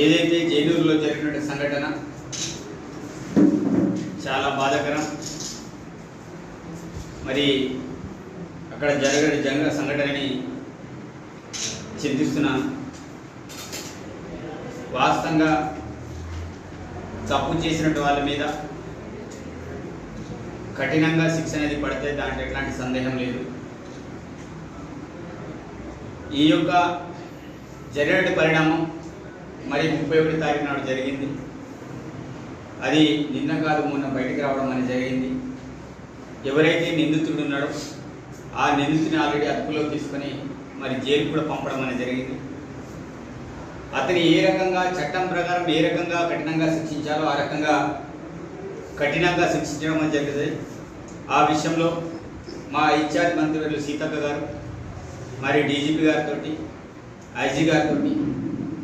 ఏదైతే జైనూరులో జరిగినటువంటి సంఘటన చాలా బాధాకరం. మరి అక్కడ జరిగిన జంగ సంఘటనని చింతిస్తున్నాను. వాస్తవంగా తప్పు చేసినట్టు వాళ్ళ మీద కఠినంగా శిక్ష అనేది పడితే దాంట్లో ఎట్లాంటి సందేహం లేదు. ఈ యొక్క జరిగిన పరిణామం మరి ముప్పై ఒకటి తారీఖు నాడు జరిగింది. అది నిన్న కాదు మొన్న బయటికి రావడం అనేది జరిగింది. ఎవరైతే నిందితుడు ఉన్నాడో ఆ నిందితుని ఆల్రెడీ అదుపులోకి తీసుకొని మరి జైలు కూడా పంపడం అనేది జరిగింది. అతని ఏ రకంగా చట్టం ప్రకారం ఏ రకంగా కఠినంగా శిక్షించాలో ఆ రకంగా కఠినంగా శిక్షించడం అనేది జరిగింది. ఆ విషయంలో మా ఇన్ఛార్జ్ మంత్రివర్యులు సీతక్క గారు మరి డీజీపీ గారితో ఐజీ గారితో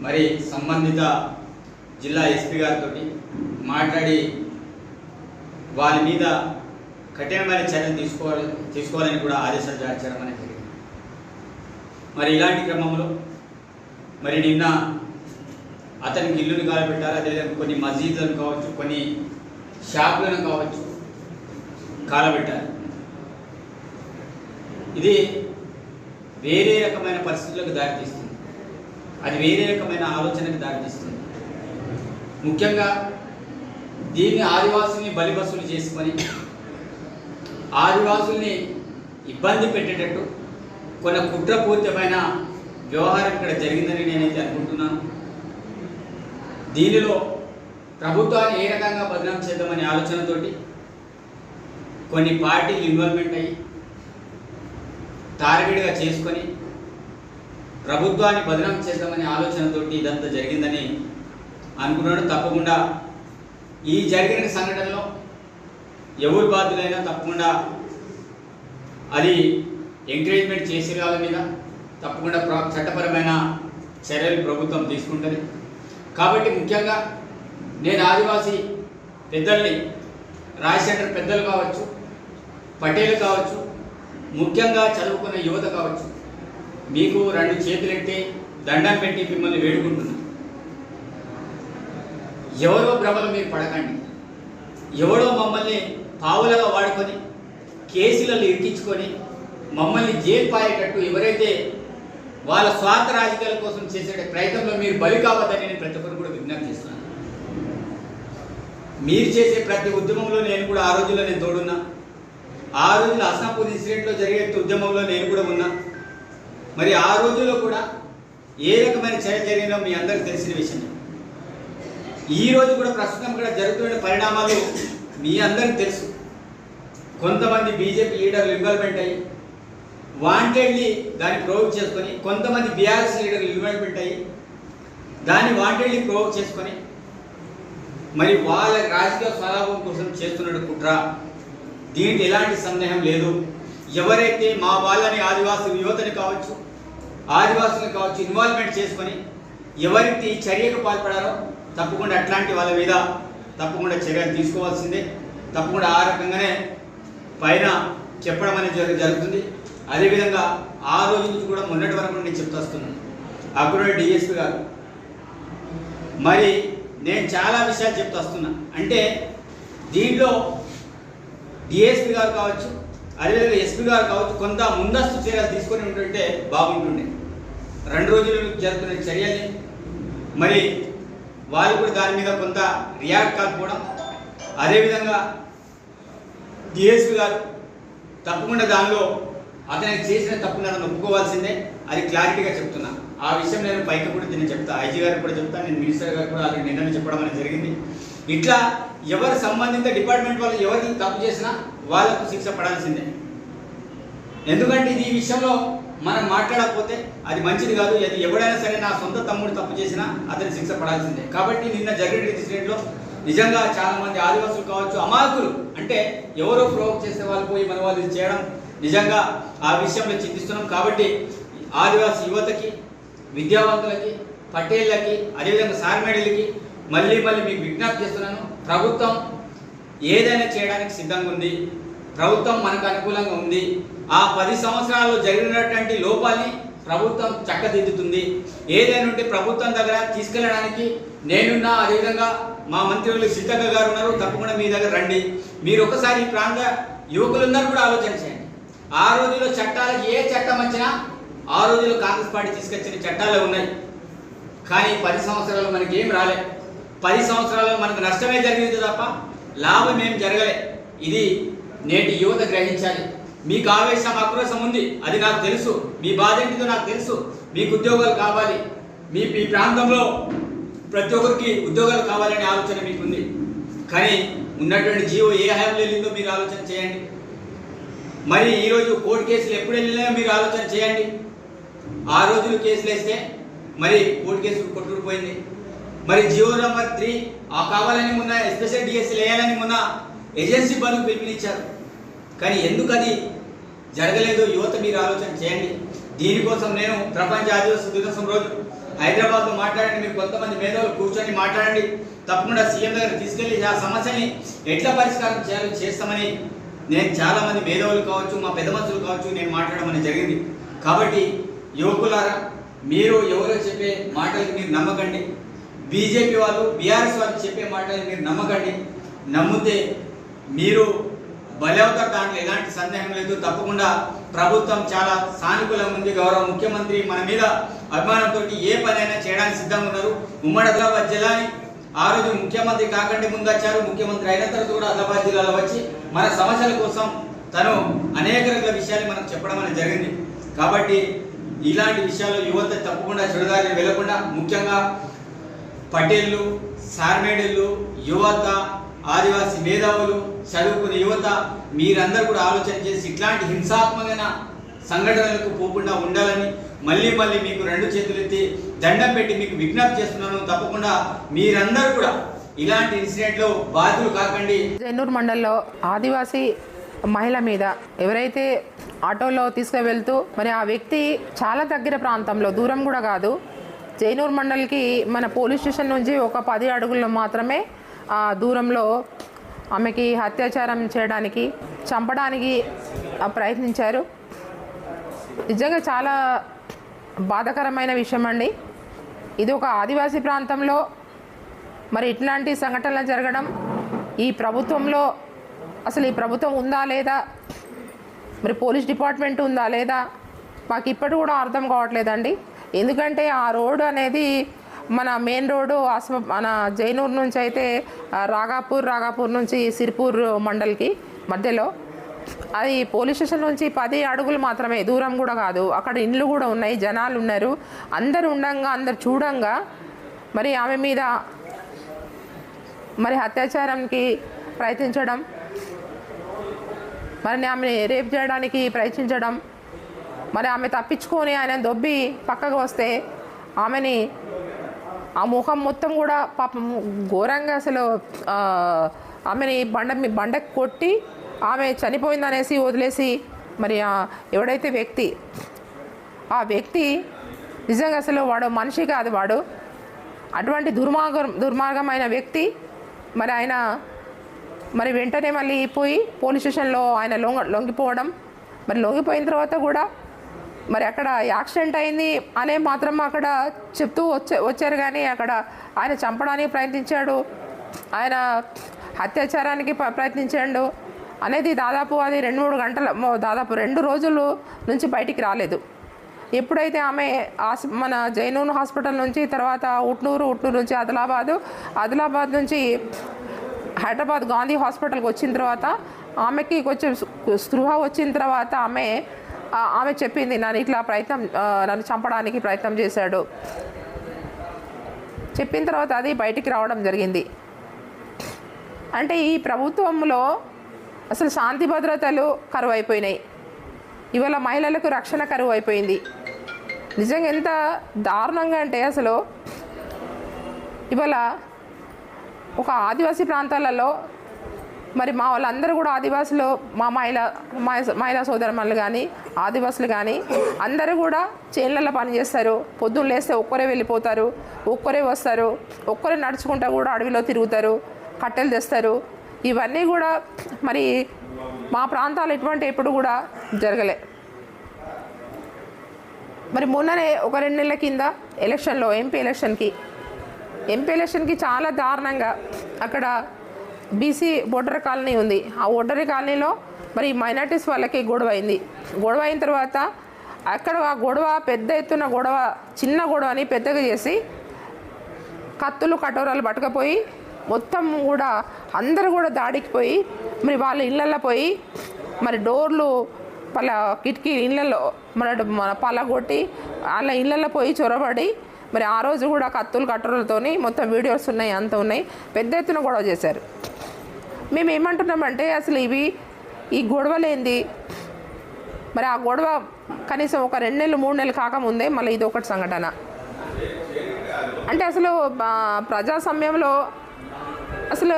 మరి సంబంధిత జిల్లా ఎస్పీ గారితో మాట్లాడి వారి మీద కఠినమైన చర్యలు తీసుకోవాలి తీసుకోవాలని కూడా ఆదేశాలు జారీ చేయడం అనేది జరిగింది. మరి ఇలాంటి క్రమంలో మరి నిన్న అతనికి ఇల్లును కాలబెట్టారు అదేవిధంగా కొన్ని మసీదులను కావచ్చు కొన్ని షాపులను కావచ్చు కాలబెట్టారు ఇది వేరే రకమైన పరిస్థితులకు దారితీస్తుంది. అది వేరే రకమైన ఆలోచనకు దారితీస్తుంది. ముఖ్యంగా దీన్ని ఆదివాసుల్ని బలిబస్సులు చేసుకొని ఆదివాసుల్ని ఇబ్బంది పెట్టేటట్టు కొన్ని కుట్రపూరితమైన వ్యవహారం ఇక్కడ జరిగిందని నేనైతే అనుకుంటున్నాను. దీనిలో ప్రభుత్వాన్ని ఏ రకంగా బదనాం చేద్దామనే ఆలోచనతోటి కొన్ని పార్టీలు ఇన్వాల్వ్మెంట్ అయ్యి టార్గెట్గా చేసుకొని ప్రభుత్వాన్ని బదనాం చేద్దామనే ఆలోచనతోటి ఇదంతా జరిగిందని అనుకున్నాడు. తప్పకుండా ఈ జరిగిన సంఘటనలో ఎవరు బాధ్యులైనా తప్పకుండా అది ఎంకరేజ్మెంట్ చేసే వాళ్ళ మీద. తప్పకుండా ప్ర- చట్టపరమైన చర్యలు ప్రభుత్వం తీసుకుంటుంది. కాబట్టి ముఖ్యంగా నేను ఆదివాసీ పెద్దల్ని రాజశేఖర్ పెద్దలు కావచ్చు పటేల్ కావచ్చు ముఖ్యంగా చదువుకున్న యువత కావచ్చు మీకు రెండు చేతులెట్టి దండం పెట్టి మిమ్మల్ని వేడుకుంటున్నాను ఎవరో భ్రమలు మీరు పడకండి. ఎవడో మమ్మల్ని పావులుగా వాడుకొని కేసులలో ఇరికించుకొని మమ్మల్ని జైలు పాయేటట్టు ఎవరైతే వాళ్ళ స్వార్థ రాజకీయాల కోసం చేసే ప్రయత్నంలో మీరు బలి కావద్దని నేను ప్రతి ఒక్కరు కూడా విజ్ఞప్తి చేస్తున్నాను. మీరు చేసే ప్రతి ఉద్యమంలో నేను కూడా ఆ రోజుల్లో నేను తోడున్నా. ఆ రోజుల్లో అసనాపూర్ ఇన్సిడెంట్లో జరిగే ఉద్యమంలో నేను కూడా ఉన్నా. మరి ఆ రోజుల్లో కూడా ఏ రకమైన చర్య జరిగినా మీ అందరికీ తెలిసిన విషయం. ఈ రోజు కూడా ప్రస్తుతం కూడా జరుగుతున్న పరిణామాలు మీ అందరికి తెలుసు. కొంతమంది బీజేపీ లీడర్లు ఇన్వాల్వ్మెంట్ అయ్యి వాంటెడ్లీ దాన్ని ప్రోవోక్ చేసుకొని కొంతమంది బీఆర్ఎస్ లీడర్లు ఇన్వాల్వ్మెంట్ అయ్యి దాన్ని వాంటెడ్లీ ప్రోవోక్ చేసుకొని మరి వాళ్ళ రాజకీయ స్వలాభం కోసం చేస్తున్న కుట్ర దీంట్లో ఎలాంటి సందేహం లేదు. ఎవరైతే మా వాళ్ళని ఆదివాసి యువతని కావచ్చు ఆదివాసులు కావచ్చు ఇన్వాల్వ్మెంట్ చేసుకొని ఎవరైతే ఈ చర్యకు పాల్పడారో తప్పకుండా అట్లాంటి వాళ్ళ మీద తప్పకుండా చర్యలు తీసుకోవాల్సిందే. తప్పకుండా ఆ రకంగానే పైన చెప్పడం అనేది జరుగుతుంది. అదేవిధంగా ఆ రోజు నుంచి కూడా మొన్నటి వరకు నేను చెప్తూ వస్తున్నాను. అక్కడ డిఎస్పీ గారు మరి నేను చాలా విషయాలు చెప్తూ వస్తున్నా. అంటే దీనిలో డిఎస్పీ గారు కావచ్చు అదేవిధంగా ఎస్పీ గారు కావచ్చు కొంత ముందస్తు చర్యలు తీసుకొని ఉంటుంటే బాగుంటుండే. రెండు రోజులు జరుగుతున్న చర్యల్ని మరి వాళ్ళు కూడా దాని మీద కొంత రియాక్ట్ కాకపోవడం అదేవిధంగా డిఎస్పీ గారు తప్పకుండా దానిలో అతనికి చేసిన తప్పుని అతను ఒప్పుకోవాల్సిందే. అది క్లారిటీగా చెప్తున్నా. ఆ విషయం నేను పైకి కూడా నేను చెప్తా. ఐజీ గారికి కూడా చెప్తా నేను మినిస్టర్ గారు కూడా అది నిన్న చెప్పడం అనేది జరిగింది. ఇట్లా ఎవరు సంబంధిత డిపార్ట్మెంట్ వాళ్ళు ఎవరికి తప్పు చేసినా వాళ్ళకు శిక్ష పడాల్సిందే. ఎందుకంటే ఇది ఈ విషయంలో మనం మాట్లాడకపోతే అది మంచిది కాదు అది ఎవడైనా సరే నా సొంత తమ్ముడు తప్పు చేసినా అతని శిక్ష పడాల్సిందే. కాబట్టి నిన్న జరిగిన ఇన్సిడెంట్లో నిజంగా చాలా మంది ఆదివాసులు కావచ్చు అమాయకులు అంటే ఎవరో ప్రోవోక్ చేసే వాళ్ళు పోయి మన వాళ్ళు చేయడం నిజంగా ఆ విషయంలో చింతిస్తున్నాం. కాబట్టి ఆదివాసి యువతకి విద్యావంతులకి పటేళ్ళకి అదేవిధంగా సార్మేడీలకి మళ్ళీ మళ్ళీ మీకు విజ్ఞప్తి చేస్తున్నాను ప్రభుత్వం ఏదైనా చేయడానికి సిద్ధంగా ఉంది. ప్రభుత్వం మనకు అనుకూలంగా ఉంది. ఆ పది సంవత్సరాల్లో జరిగినటువంటి లోపాలని ప్రభుత్వం చక్కదిద్దుతుంది. ఏదైనా ఉంటే ప్రభుత్వం దగ్గర తీసుకెళ్ళడానికి నేనున్నా అదేవిధంగా మా మంత్రులు సీతక్క గారు ఉన్నారు తప్పకుండా మీ దగ్గర రండి. మీరు ఒకసారి ఈ ప్రాంత యువకులందరూ కూడా ఆలోచన చేయండి. ఆ రోజుల్లో చట్టాలకు ఏ చట్టం వచ్చినా ఆ రోజుల్లో కాంగ్రెస్ పార్టీ తీసుకొచ్చిన చట్టాలే ఉన్నాయి. కానీ పది సంవత్సరాలు మనకి ఏం రాలే. పది సంవత్సరాలు మనకు నష్టమే జరిగింది తప్ప లాభం ఏం జరగలే. ఇది నేటి యువత గ్రహించాలి. మీకు ఆవేశం ఆక్రోశం ఉంది అది నాకు తెలుసు. మీ బాధ ఏంటిదో నాకు తెలుసు. మీకు ఉద్యోగాలు కావాలి. మీ మీ ప్రాంతంలో ప్రతి ఒక్కరికి ఉద్యోగాలు కావాలనే ఆలోచన మీకుంది. కానీ ఉన్నటువంటి జీవో ఏ హయాంలో వెళ్ళిందో మీరు ఆలోచన చేయండి. మరి ఈరోజు కోర్టు కేసులు ఎప్పుడు వెళ్ళినా మీరు ఆలోచన చేయండి. ఆ రోజులు కేసులు వేస్తే మరి కోర్టు కేసులు కొట్టుకుపోయింది. మరి జియో నెంబర్ త్రీ ఆ కావాలని మొన్న ఎస్పెషల్ డిఎస్సీ వేయాలని మొన్న ఏజెన్సీ బంధుకు పిలుపునిచ్చారు. కానీ ఎందుకు అది జరగలేదు యువత మీరు ఆలోచన చేయండి. దీనికోసం నేను ప్రపంచ ఆదివాసీ దినోత్సవం రోజు హైదరాబాద్లో మాట్లాడండి. మీరు కొంతమంది మేధావులు కూర్చొని మాట్లాడండి. తప్పకుండా సీఎం దగ్గర తీసుకెళ్ళి ఆ సమస్యని ఎట్లా పరిష్కారం చేయాలో చేస్తామని నేను చాలామంది మేధావులు కావచ్చు మా పెద్ద మనుషులు కావచ్చు నేను మాట్లాడడం అనేది జరిగింది. కాబట్టి యువకులారా మీరు ఎవరో చెప్పే మాటలకి మీరు నమ్మకండి. బీజేపీ వాళ్ళు బీఆర్ఎస్ వాళ్ళు చెప్పే మాటలు మీరు నమ్మకండి. నమ్మితే మీరు బలి దాంట్లో ఎలాంటి సందేహం లేదు. తప్పకుండా ప్రభుత్వం చాలా సానుకూలంగా ఉంది. గౌరవ ముఖ్యమంత్రి మన మీద అభిమానంతో ఏ పనైనా చేయడానికి సిద్ధంగా ఉన్నారు. ఉమ్మడి ఆదిలాబాద్ జిల్లాని ఆ రోజు ముఖ్యమంత్రి కాకంటే ముందు వచ్చారు ముఖ్యమంత్రి అయిన తర్వాత కూడా ఆదిలాబాద్ జిల్లాలో వచ్చి మన సమస్యల కోసం తను అనేక రకాల విషయాలు మనకు చెప్పడం అనేది జరిగింది. కాబట్టి ఇలాంటి విషయాలు యువత తప్పకుండా చెడుదారి వెళ్ళకుండా ముఖ్యంగా పటేళ్ళు సార్మేడులు యువత మేధావులు చదువుకునే యువత మీరందరూ కూడా ఆలోచన చేసి ఇట్లాంటి హింసాత్మకమైన సంఘటనలకు పోకుండా ఉండాలని మళ్ళీ మళ్ళీ మీకు రెండు చేతులెత్తి దండం పెట్టి మీకు విజ్ఞప్తి చేస్తున్నాను. తప్పకుండా మీరందరూ కూడా ఇలాంటి ఇన్సిడెంట్లో బాధ్యులు కాకండి. జన్నూరు మండల్లో ఆదివాసీ మహిళ మీద ఎవరైతే ఆటోలో తీసుకువెళ్తూ మరి ఆ వ్యక్తి చాలా దగ్గర ప్రాంతంలో దూరం కూడా కాదు. జైనూర్ మండల్కి మన పోలీస్ స్టేషన్ నుంచి ఒక పది అడుగుల్లో మాత్రమే దూరంలో ఆమెకి అత్యాచారం చేయడానికి చంపడానికి ప్రయత్నించారు. నిజంగా చాలా బాధాకరమైన విషయం అండి. ఇది ఒక ఆదివాసీ ప్రాంతంలో మరి ఇట్లాంటి సంఘటనలు జరగడం ఈ ప్రభుత్వంలో అసలు ఈ ప్రభుత్వం ఉందా లేదా మరి పోలీస్ డిపార్ట్మెంట్ ఉందా లేదా మాకు ఇప్పటి కూడా అర్థం కావట్లేదండి. ఎందుకంటే ఆ రోడ్ అనేది మన మెయిన్ రోడ్డు ఆస్మ మన జైనూర్ నుంచి అయితే రాగాపూర్ రాగాపూర్ నుంచి సిర్పూర్ మండల్కి మధ్యలో. అది పోలీస్ స్టేషన్ నుంచి పది అడుగులు మాత్రమే దూరం కూడా కాదు. అక్కడ ఇండ్లు కూడా ఉన్నాయి జనాలు ఉన్నారు. అందరు ఉండంగా అందరు చూడంగా మరి ఆమె మీద మరి అత్యాచారంకి ప్రయత్నించడం మరి ఆమె రేప్ చేయడానికి ప్రయత్నించడం మరి ఆమె తప్పించుకొని ఆయన దొబ్బి పక్కకు వస్తే ఆమెని ఆ ముఖం మొత్తం కూడా పాపం ఘోరంగా అసలు ఆమెని బండ బండకు కొట్టి ఆమె చనిపోయిందనేసి వదిలేసి మరి ఎవడైతే వ్యక్తి ఆ వ్యక్తి నిజంగా అసలు వాడు మనిషి కాదు వాడు. అటువంటి దుర్మార్గం దుర్మార్గమైన వ్యక్తి మరి ఆయన మరి వెంటనే మళ్ళీ పోయి పోలీస్ స్టేషన్లో ఆయన లొంగ లొంగిపోవడం. మరి లొంగిపోయిన తర్వాత కూడా మరి అక్కడ యాక్సిడెంట్ అయింది అనే మాత్రం అక్కడ చెప్తూ వచ్చే వచ్చారు కానీ అక్కడ ఆయన చంపడానికి ప్రయత్నించాడు. ఆయన అత్యాచారానికి ప్రయత్నించాడు. అనేది దాదాపు అది రెండు మూడు గంటల దాదాపు రెండు రోజులు నుంచి బయటికి రాలేదు. ఎప్పుడైతే ఆమె ఆస్ మన జైనూన్ హాస్పిటల్ నుంచి తర్వాత ఉట్నూరు ఉట్నూరు నుంచి ఆదిలాబాదు ఆదిలాబాద్ నుంచి హైదరాబాద్ గాంధీ హాస్పిటల్కి వచ్చిన తర్వాత ఆమెకి కొంచెం స్పృహ వచ్చిన తర్వాత ఆమె ఆమె చెప్పింది నన్ను ఇట్లా ప్రయత్నం నన్ను చంపడానికి ప్రయత్నం చేశాడు. చెప్పిన తర్వాత అది బయటికి రావడం జరిగింది. అంటే ఈ ప్రభుత్వంలో అసలు శాంతి భద్రతలు కరువు అయిపోయినాయి ఇవాళ మహిళలకు రక్షణ కరువు అయిపోయింది నిజంగా ఎంత దారుణంగా అంటే అసలు ఇవాళ ఒక ఆదివాసీ ప్రాంతాలలో మరి మా వాళ్ళందరూ కూడా ఆదివాసులు మా మహిళ మహిళా సోదరమ్మలు కానీ ఆదివాసులు కానీ అందరూ కూడా చేన్లలో పనిచేస్తారు పొద్దున్న లేస్తే ఒక్కరే వెళ్ళిపోతారు ఒక్కరే వస్తారు ఒక్కరే నడుచుకుంటూ కూడా అడవిలో తిరుగుతారు కట్టెలు తెస్తారు. ఇవన్నీ కూడా మరి మా ప్రాంతాలు ఎటువంటి ఎప్పుడు కూడా జరగలే. మరి మొన్ననే ఒక రెండు నెలల కింద ఎలక్షన్లో ఎంపీ ఎలక్షన్కి ఎంపీ ఎలక్షన్కి చాలా దారుణంగా అక్కడ బీసీ ఓటర్ కాలనీ ఉంది. ఆ ఓటర్ కాలనీలో మరి మైనార్టీస్ వాళ్ళకి గొడవ అయింది. గొడవ అయిన తర్వాత అక్కడ ఆ గొడవ పెద్ద ఎత్తున గొడవ చిన్న గొడవని పెద్దగా చేసి కత్తులు కటోరాలు పట్టుకపోయి మొత్తం కూడా అందరూ కూడా దాడికి పోయి మరి వాళ్ళ ఇళ్ళల్లో పోయి మరి డోర్లు పల కిటికీ ఇళ్ళల్లో మన మన పలగొట్టి వాళ్ళ ఇళ్ళల్లో పోయి చొరబడి మరి ఆ రోజు కూడా కత్తులు కట్టరులతోని మొత్తం వీడియోస్ ఉన్నాయి అంత ఉన్నాయి. పెద్ద ఎత్తున గొడవ చేశారు. మేము ఏమంటున్నామంటే అసలు ఇవి ఈ గొడవలేంది. మరి ఆ గొడవ కనీసం ఒక రెండు నెలలు మూడు నెలలు కాకముందే మళ్ళీ ఇది ఒకటి సంఘటన. అంటే అసలు ప్రజా సమయంలో అసలు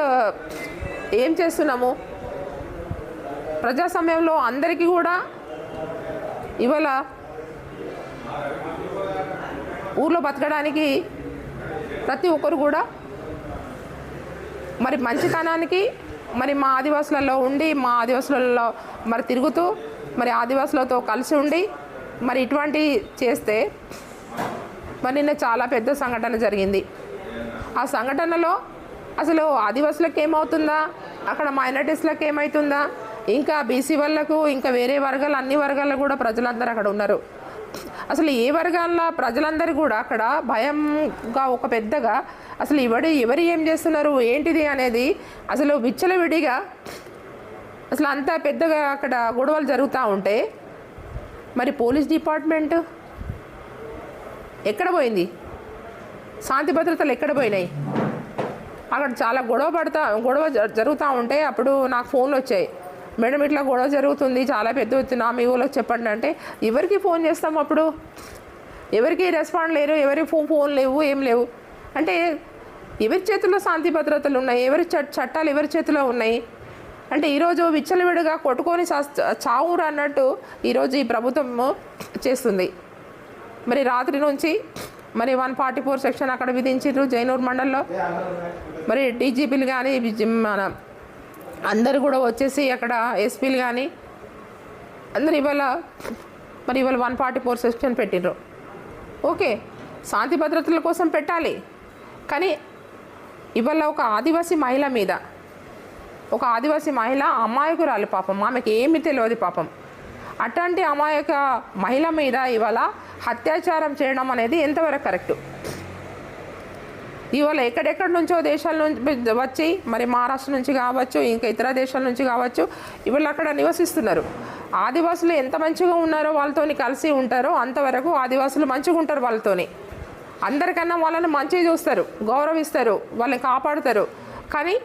ఏం చేస్తున్నాము? ప్రజా సమయంలో అందరికీ కూడా ఇవాళ ఊర్లో బతకడానికి ప్రతి ఒక్కరు కూడా మరి మంచితనానికి మరి మా ఆదివాసులలో ఉండి మా ఆదివాసులలో మరి తిరుగుతూ మరి ఆదివాసులతో కలిసి ఉండి మరి ఇటువంటి చేస్తే మరి నిన్న చాలా పెద్ద సంఘటన జరిగింది. ఆ సంఘటనలో అసలు ఆదివాసులకు ఏమవుతుందా అక్కడ మైనార్టీస్లకు ఏమవుతుందా ఇంకా బీసీ వాళ్ళకు ఇంకా వేరే వర్గాలు అన్ని వర్గాలు కూడా ప్రజలందరూ అక్కడ ఉన్నారు. అసలు ఏ వర్గాల ప్రజలందరూ కూడా అక్కడ భయంగా ఒక పెద్దగా అసలు ఎవడు ఎవరు ఏం చేస్తున్నారు ఏంటిది అనేది అసలు విచ్చలవిడిగా అసలు అంత పెద్దగా అక్కడ గొడవలు జరుగుతూ ఉంటే మరి పోలీస్ డిపార్ట్మెంట్ ఎక్కడ పోయింది? శాంతి భద్రతలు ఎక్కడ పోయినాయి? అక్కడ చాలా గొడవ పడతా గొడవ జరుగుతూ ఉంటే అప్పుడు నాకు ఫోన్లు వచ్చాయి. మేడం ఇట్లా గొడవ జరుగుతుంది చాలా పెద్ద ఎత్తున మీ ఊళ్ళకి చెప్పండి అంటే ఎవరికి ఫోన్ చేస్తాం అప్పుడు? ఎవరికి రెస్పాండ్ లేరు ఎవరి ఫోన్ ఫోన్ లేవు ఏం లేవు. అంటే ఎవరి చేతిలో శాంతి భద్రతలు ఉన్నాయి ఎవరి చట్టాలు ఎవరి చేతిలో ఉన్నాయి? అంటే ఈరోజు విచ్చలవిడిగా కొట్టుకొని చావురు అన్నట్టు ఈరోజు ఈ ప్రభుత్వం చేస్తుంది. మరి రాత్రి నుంచి మరి వన్ ఫార్టీ ఫోర్ సెక్షన్ అక్కడ విధించారు జైనూర్ మండల్లో. మరి డీజీపీలు కానీ మన అందరు కూడా వచ్చేసి అక్కడ ఎస్పీలు కానీ అందరు ఇవాళ మరి ఇవాళ వన్ ఫార్టీ ఫోర్ సెక్షన్ పెట్టిండ్రు ఓకే శాంతి భద్రతల కోసం పెట్టాలి. కానీ ఇవాళ ఒక ఆదివాసీ మహిళ మీద ఒక ఆదివాసీ మహిళ అమాయకురాలు పాపం. ఆమెకి ఏమి తెలియదు పాపం. అట్లాంటి అమాయక మహిళ మీద ఇవాళ అత్యాచారం చేయడం అనేది ఎంతవరకు కరెక్టు? ఇవాళ ఎక్కడెక్కడి నుంచో దేశాల నుంచి వచ్చి మరి మహారాష్ట్ర నుంచి కావచ్చు ఇంకా ఇతర దేశాల నుంచి కావచ్చు ఇవాళ అక్కడ నివసిస్తున్నారు. ఆదివాసులు ఎంత మంచిగా ఉన్నారో వాళ్ళతోని కలిసి ఉంటారో అంతవరకు ఆదివాసులు మంచిగా ఉంటారు వాళ్ళతోని. అందరికన్నా వాళ్ళని మంచిగా చూస్తారు గౌరవిస్తారు వాళ్ళని కాపాడుతారు. కానీ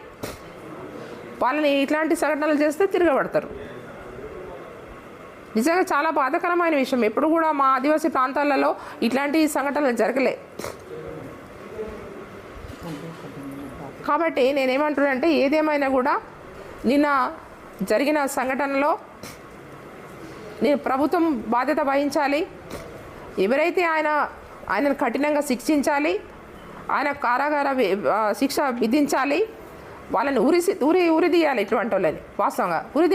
వాళ్ళని ఇట్లాంటి సంఘటనలు చేస్తే తిరగబడతారు. నిజంగా చాలా బాధాకరమైన విషయం. ఎప్పుడు కూడా మా ఆదివాసీ ప్రాంతాలలో ఇట్లాంటి సంఘటనలు జరగలే. కాబట్టి నేనేమంటున్నానంటే ఏదేమైనా కూడా నిన్న జరిగిన సంఘటనలో నేను ప్రభుత్వం బాధ్యత వహించాలి. ఎవరైతే ఆయన ఆయనను కఠినంగా శిక్షించాలి ఆయన కారాగార శిక్ష విధించాలి వాళ్ళని ఉరి ఉరి ఉరి ఇటువంటి వాళ్ళని వాస్తవంగా ఉరి